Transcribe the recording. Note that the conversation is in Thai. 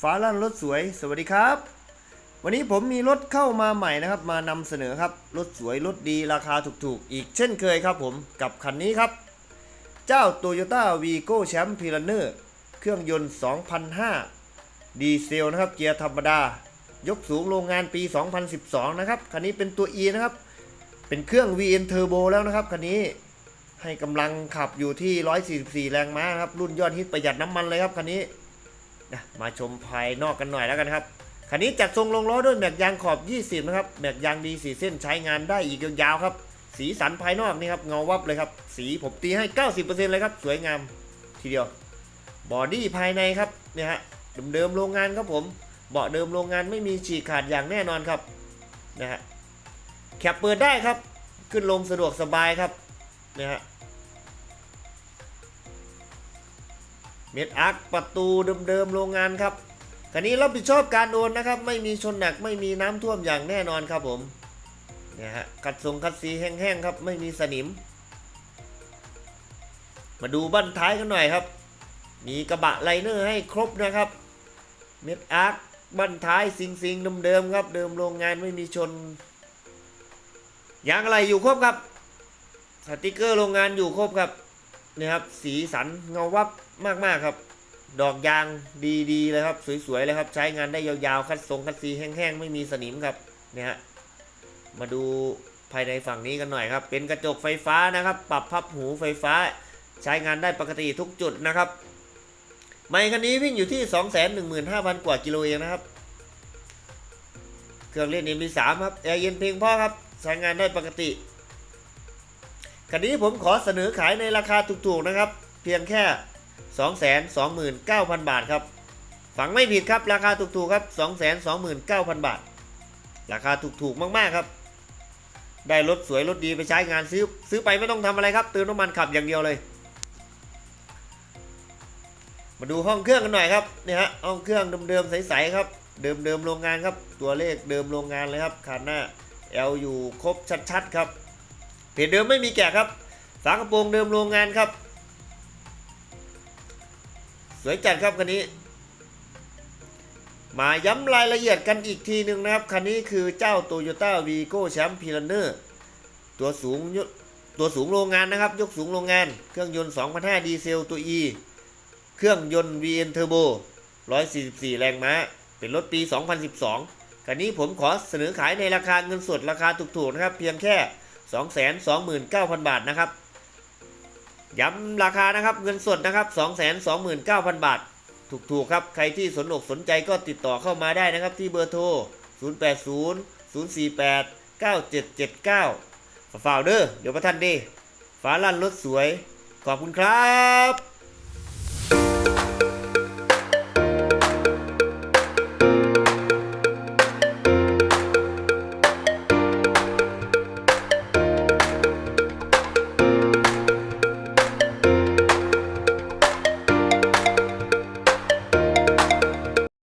ฟ้าลั่นรถสวย สวัสดีครับ วันนี้ผมมีรถเข้ามาใหม่นะครับ มานำเสนอครับ รถสวย รถดีราคาถูกๆ อีกเช่นเคยครับผมกับคันนี้ครับ เจ้า Toyota Vigo Champ p i r a n e r เครื่องยนต์ 2005 ดีเซลนะครับ เกียร์ธรรมดา ยกสูงโรงงานปี 2012 นะครับ คันนี้เป็นตัว E นะครับ เป็นเครื่อง VN Turbo แล้วนะครับคันนี้ให้กำลังขับอยู่ที่ 144 แรงม้าครับ รุ่นยอดฮิตประหยัดน้ำมันเลยครับคันนี้ นะมาชมภายนอกกันหน่อยแล้วกันครับคันนี้จัดทรงลงล้อด้วยแม็กยางขอบ 20 นะครับ แม็กยางดีสีเส้นใช้งานได้อีกยาวๆครับ สีสันภายนอกนี่ครับเงาวับเลยครับ สีผมตีให้ 90%เลยครับ สวยงามทีเดียว บอดี้ภายในครับเนี่ยฮะเดิมๆโรงงานครับผม เบาะเดิมโรงงานไม่มีฉีกขาดอย่างแน่นอนครับนะฮะแคปเปิดได้ครับ ขึ้นลงสะดวกสบายครับนะฮะ เม็ดอาร์คประตูเดิมๆโรงงานครับคันนี้รับผิดชอบการโอนนะครับ ไม่มีชนหนักไม่มีน้ำท่วมอย่างแน่นอนครับผมเนี่ยฮะกัดทรงคัดสีแห้งๆครับไม่มีสนิม มาดูบั้นท้ายกันหน่อยครับ มีกระบะไลเนอร์ให้ครบนะครับ เม็ดอาร์คบั้นท้ายซิงซิงเดิมๆครับ เดิมโรงงานไม่มีชนยางอะไรอยู่ครบครับสติกเกอร์โรงงานอยู่ครบครับ นี่ครับ สีสันเงาวับมากๆครับ ดอกยางดีๆเลยครับ สวยๆเลยครับ ใช้งานได้ยาวๆ คัดทรงคัดสีแห้งๆ ไม่มีสนิมครับเนี่ยฮะมาดูภายในฝั่งนี้กันหน่อยครับ เป็นกระจกไฟฟ้านะครับ ปรับพับหูไฟฟ้า ใช้งานได้ปกติทุกจุดนะครับ ไมค์คันนี้วิ่งอยู่ที่ 215,000 กว่ากิโลเองนะครับ เครื่องเล่น MP3 ครับแอร์เย็นเพียงพอครับ ใช้งานได้ปกติ คันนี้ผมขอเสนอขายในราคาถูกๆนะครับ เพียงแค่ 229,000 บาทครับ ฝังไม่ผิดครับราคาถูกๆครับ 229,000 บาท ราคาถูกๆมากๆครับ ได้รถสวยรถดีไปใช้งานซื้อซื้อไปไม่ต้องทำอะไรครับเติมน้ำมันขับอย่างเดียวเลย มาดูห้องเครื่องกันหน่อยครับเนี่ยฮะห้องเครื่องเดิมๆใสๆครับเดิมๆโรงงานครับ ตัวเลขเดิมโรงงานเลยครับคันหน้า L อยู่ครบชัดๆครับ เพจเดิมไม่มีแกะครับ ฝากระโปรงเดิมโรงงานครับ สวยจัดครับคันนี้ มาย้ำรายละเอียดกันอีกทีหนึ่งนะครับ คันนี้คือเจ้า Toyota Vigo Champ p i r a n e r ตัวสูงตัวสูงโรงงานนะครับ ยกสูงโรงงาน เครื่องยนต์ 2,500 ดีเซลตัว E เครื่องยนต์ VN Turbo 144 แรงม้า เป็นรถปี 2012คันนี้ผมขอเสนอขายในราคาเงินสดราคาถูกๆนะครับ เพียงแค่ 229,000 บาทนะครับ ย้ำราคานะครับเงินสดนะครับ 229,000 บาท ถูกๆครับ ใครที่สนอกสนใจก็ติดต่อเข้ามาได้นะครับ ที่เบอร์โทร 080 048 9779ฝาฝ่าวเด้อเดี๋ยวประท่านดีฟ้าลั่นรถสวย ขอบคุณครับ